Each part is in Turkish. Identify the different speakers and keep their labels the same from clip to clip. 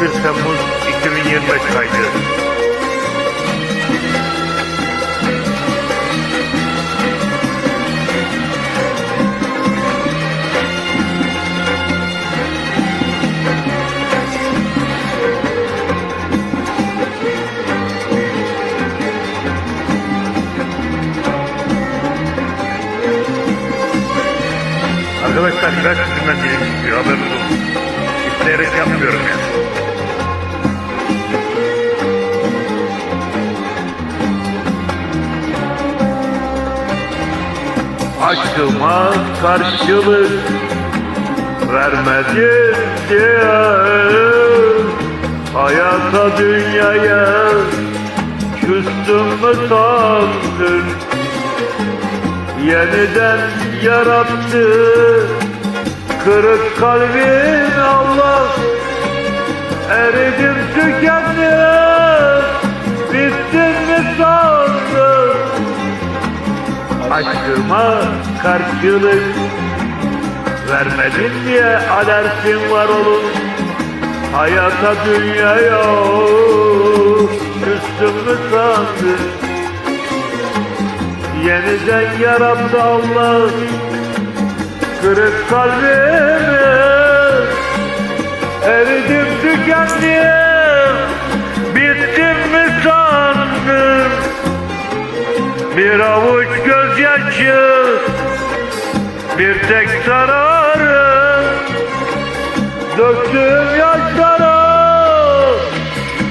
Speaker 1: Temmuz 2025 kaydı. Arkadaşlar yüzünden dilim çıkıyor haberiniz olsun. İsteyerek yapmıyorum yani. Aşkıma karşılık vermedin diye Hayata dünyaya küstüm mü sandın? Yeniden yarattı Kırık kalbin Allah. Eridim tükendim Bittin mi sandın Aşkıma karşılık Vermedin diye alersin var olun Hayata dünyaya Küstüm mü sandın? Yeniden yarattı Allah Kırık kalbimi Eridim tükendim Bittim mi sandın? Bir avuç gözyaşı Bir tek zararı Döktüğüm yaşlara.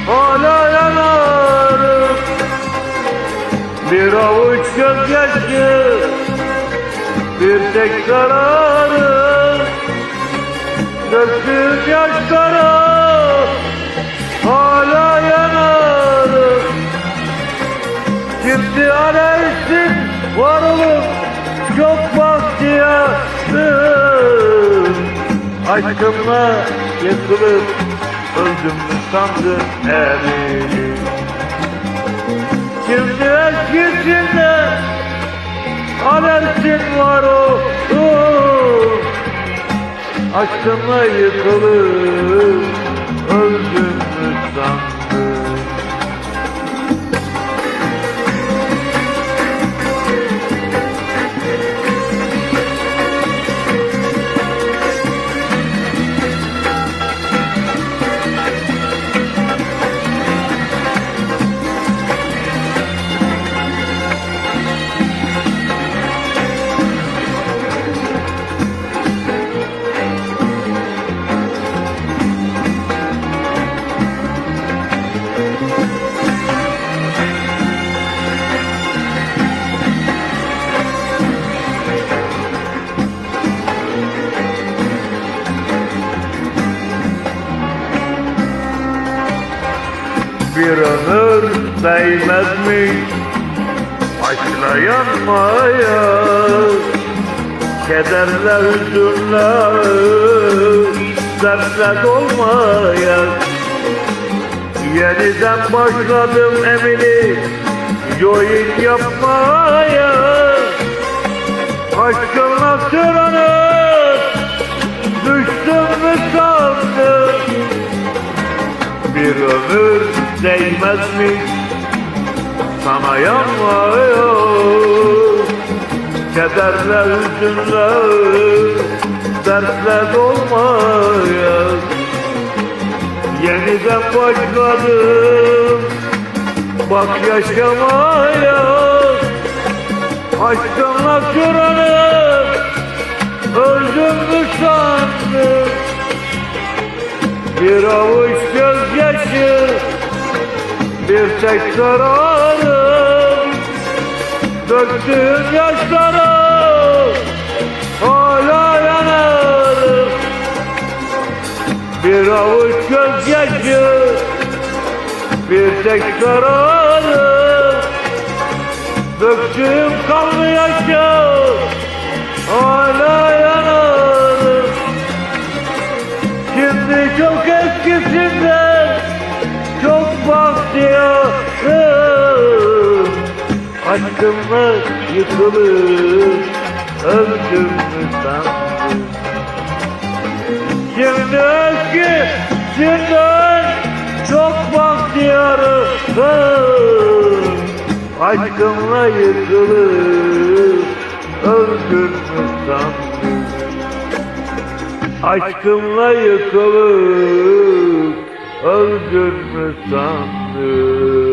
Speaker 1: Hala yanarım. Bir avuç gözyaşı Bir tek zararı Döktüğüm yaşlara Aşkımla yıkılıp Öldüm mü sandın eminim Şimdi eskisinde Alersin var o. Aşkımla yıkılıp Bir ömür değmez mi? Aşkla yanmaya Kederle hüzünle Dertle dolmaya. Yeniden başladım emini Join yapmaya. Aşkınla sıranıp Düştüm mü sandın bir ömür değmez mi sana yanmaya Kederle hüzünle dertle dolmaya. Yeniden başladım bak yaşamaya. Aşkınla sıranıp öldüm mü sandın? Bir avuç Tek zararım Döktüğüm yaşlara Hala yanarım Bir avuç gözyaşı Bir tek zararım Döktüğüm kanlı yaşa Hala çok bahtiyarım Aşkımla yıkılıp öldüm mü sandın Şimdi eski, şimdi Aşkımla yıkılıp öldün mü sandın Aşkımla yıkılıp öldün mü sandın